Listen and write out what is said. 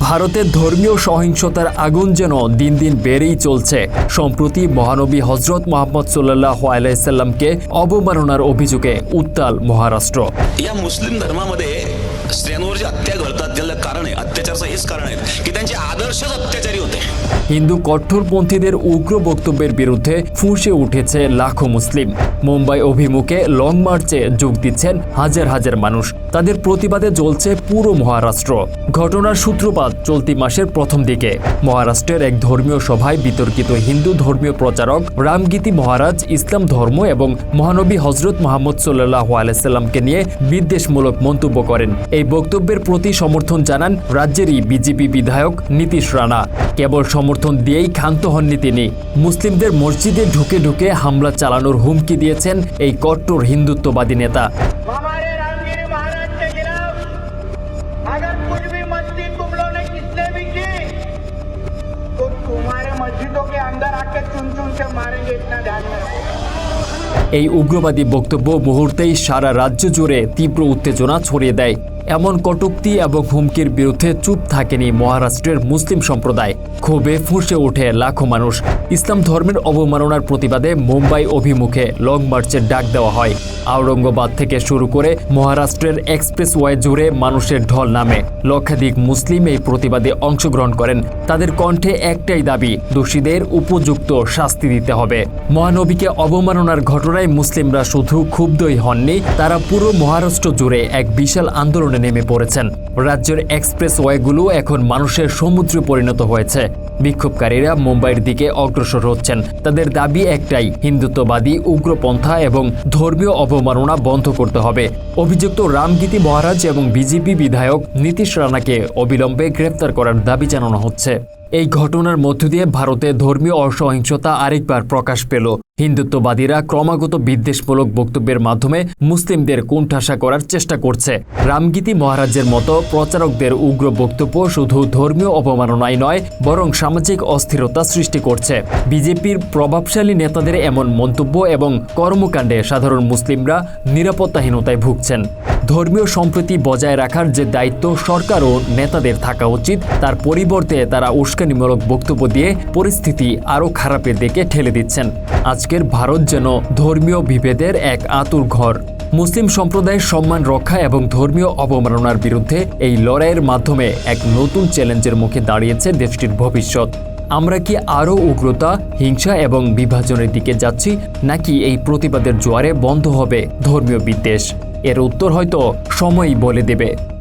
ভারতের ধর্মীয় সহিংসতার আগুন যেন দিন দিন বেড়েই চলছে সম্প্রতি মহানবী হজরত মোহাম্মদ সাল্লাহ আলাইসাল্লামকে অবমাননার অভিযোগে উত্তাল মহারাষ্ট্র या मुस्लिम धर्मामध्ये स्त्रियांवर जे अत्या घडतात ज्याला कारण आहे अत्याचारचं हेच कारण आहे की त्यांचे आदर्शच अत्याचारी होते হিন্দু কট্টরপন্থীদের উগ্র বক্তব্যের বিরুদ্ধে ফুঁসে উঠেছে লাখো মুসলিম। মুম্বাই অভিমুখে লং মার্চে যোগ দিচ্ছেন হাজার হাজার মানুষ। তাদের প্রতিবাদে জ্বলছে পুরো মহারাষ্ট্র। ঘটনার সূত্রপাত চলতি মাসের প্রথম দিকে। মহারাষ্ট্রের এক ধর্মীয় সভায় বিতর্কিত হিন্দু ধর্মীয় প্রচারক রামগীতি মহারাজ ইসলাম ধর্ম এবং মহানবী হজরত মোহাম্মদ সাল্লাহ আলাইসাল্লামকে নিয়ে বিদ্বেষমূলক মন্তব্য করেন। এই বক্তব্যের প্রতি সমর্থন জানান রাজ্যেরই বিজেপি বিধায়ক নীতিশ রানা। কেবল সমর্থন সমর্থন দিয়েই ক্ষান্ত হননি তিনি। মুসলিমদের মসজিদে ঢুকে ঢুকে হামলা চালানোর হুমকি দিয়েছেন এই কট্টর হিন্দুত্ববাদী নেতা। এই উগ্রবাদী বক্তব্য মুহূর্তেই সারা রাজ্য জুড়ে তীব্র উত্তেজনা ছড়িয়ে দেয়। এমন কটূক্তি এবং হুমকির বিরুদ্ধে চুপ থাকেনি মহারাষ্ট্রের মুসলিম সম্প্রদায়। ক্ষোভে ফুঁসে ওঠে লাখো মানুষ। ইসলাম ধর্মের অবমাননার প্রতিবাদে মুম্বাই অভিমুখে লং মার্চের ডাক দেওয়া হয়। আওরঙ্গাবাদ থেকে শুরু করে মহারাষ্ট্রের এক্সপ্রেসওয়ে জুড়ে মানুষের ঢল নামে। লক্ষাধিক মুসলিম এই প্রতিবাদে অংশগ্রহণ করেন। তাদের কণ্ঠে একটাই দাবি, দোষীদের উপযুক্ত শাস্তি দিতে হবে। মহানবীকে অবমাননার ঘটনায় মুসলিমরা শুধু ক্ষুব্ধই হননি, তারা পুরো মহারাষ্ট্র জুড়ে এক বিশাল আন্দোলনে নেমে পড়েছেন। রাজ্যের এক্সপ্রেসওয়েগুলো এখন মানুষের সমুদ্রে পরিণত হয়েছে। বিক্ষোভকারীরা মুম্বাইয়ের দিকে অগ্রসর হচ্ছেন। তাদের দাবি একটাই, হিন্দুত্ববাদী, উগ্রপন্থা এবং ধর্মীয় অবমাননা বন্ধ করতে হবে। অভিযুক্ত রামগীতি মহারাজ এবং বিজেপি বিধায়ক নীতিশ রানাকে অবিলম্বে গ্রেফতার করার দাবি জানানো হচ্ছে। এই ঘটনার মধ্য দিয়ে ভারতে ধর্মীয় অসহিংসতা আরেকবার প্রকাশ পেল। হিন্দুত্ববাদীরা ক্রমাগত বিদ্বেষমূলক বক্তব্যের মাধ্যমে মুসলিমদের কোণঠাসা করার চেষ্টা করছে। রামগীতি মহারাজের মতো প্রচারকদের উগ্র বক্তব্য শুধু ধর্মীয় অবমাননাই নয়, বরং সামাজিক অস্থিরতা সৃষ্টি করছে। বিজেপির প্রভাবশালী নেতাদের এমন মন্তব্য এবং কর্মকাণ্ডে সাধারণ মুসলিমরা নিরাপত্তাহীনতায় ভুগছেন। ধর্মীয় সম্প্রীতি বজায় রাখার যে দায়িত্ব সরকার ও নেতাদের থাকা উচিত, তার পরিবর্তে তারা উস্কানিমূলক বক্তব্য দিয়ে পরিস্থিতি আরও খারাপের দিকে ঠেলে দিচ্ছেন। আজকের ভারত যেন ধর্মীয় বিভেদের এক আতুর ঘর। মুসলিম সম্প্রদায়ের সম্মান রক্ষা এবং ধর্মীয় অবমাননার বিরুদ্ধে এই লড়াইয়ের মাধ্যমে এক নতুন চ্যালেঞ্জের মুখে দাঁড়িয়েছে দেশটির ভবিষ্যৎ। আমরা কি আরও উগ্রতা, হিংসা এবং বিভাজনের দিকে যাচ্ছি, নাকি এই প্রতিবাদের জোয়ারে বন্ধ হবে ধর্মীয় বিদ্বেষ? এর উত্তর হয়তো সময়ই বলে দেবে।